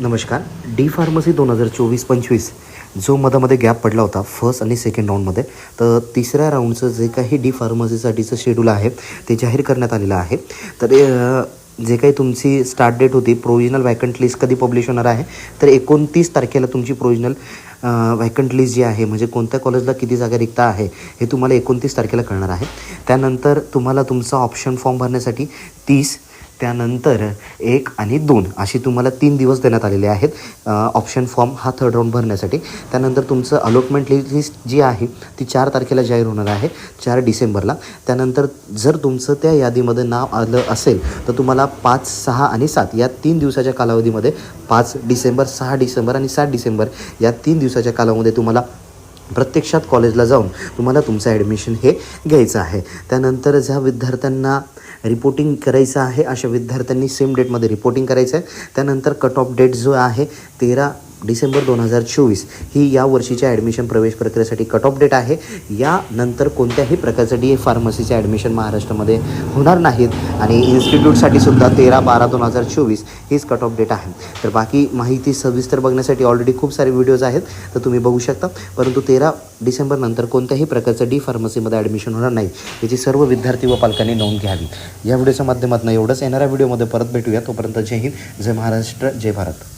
नमस्कार. D pharmacy दोन हजार चोवीस पंचवीस जो मधामध्ये गॅप पडला होता फर्स्ट आणि सेकंड राऊंडमध्ये तर तिसऱ्या राऊंडचं जे काही डी फार्मसीसाठीचं शेड्यूल आहे ते जाहीर करण्यात आलेलं आहे. तर जे काही तुमची स्टार्ट डेट होती प्रोविजनल वॅकंट लिस्ट कधी पब्लिश होणार आहे तर एकोणतीस तारखेला तुमची प्रोविजनल वॅकंट लिस्ट जी आहे म्हणजे कोणत्या कॉलेजला किती जागा रिक्त आहे हे तुम्हाला एकोणतीस तारखेला कळणार आहे. त्यानंतर तुम्हाला तुमचा ऑप्शन फॉर्म भरण्यासाठी तीस त्यानंतर एक आणि दोन अशी तुम्हाला तीन दिवस देण्यात आलेले आहेत. ऑप्शन फॉर्म हा थर्ड राऊंड भरण्यासाठी. त्यानंतर तुमचं अलॉटमेंट लिस्ट जी आहे ती चार तारखेला जाहीर होणार आहे चार डिसेंबरला. त्यानंतर जर तुमचं त्या यादीमध्ये नाव आलं असेल तर तुम्हाला पाच सहा आणि सात या तीन दिवसाच्या कालावधीमध्ये पाच डिसेंबर सहा डिसेंबर आणि सात डिसेंबर या तीन दिवसाच्या कालावधीमध्ये तुम्हाला प्रत्यक्षात कॉलेजला जाऊन तुम्हाला तुमचं ॲडमिशन हे घ्यायचं आहे. त्यानंतर ज्या विद्यार्थ्यांना रिपोर्टिंग करायचं आहे. अशा विद्यार्थ्यांनी सेम डेटमध्ये रिपोर्टिंग करायचं आहे त्यानंतर कट ऑफ डेट जो आहे तेरा डिसेंबर दोन हजार चोवीस ही या वर्षीच्या ॲडमिशन प्रवेश प्रक्रियेसाठी कट ऑफ डेट आहे यानंतर कोणत्याही प्रकारचं डी ए फार्मसीचे ॲडमिशन महाराष्ट्रामध्ये होणार नाहीत आणि इन्स्टिट्यूटसाठी सुद्धा तेरा बारा दोन हजार चोवीस हीच कट ऑफ डेट आहे. तर बाकी माहिती सविस्तर बघण्यासाठी ऑलरेडी खूप सारे व्हिडिओज आहेत तर तुम्ही बघू शकता. परंतु तेरा डिसेंबरनंतर कोणत्याही प्रकारचं डी फार्मसीमध्ये ॲडमिशन होणार नाही याची सर्व विद्यार्थी व पालकांनी नोंद घ्यावी. या व्हिडिओच्या माध्यमातून एवढंच. येणाऱ्या व्हिडिओमध्ये परत भेटूया. तोपर्यंत जय हिंद जय महाराष्ट्र जय भारत.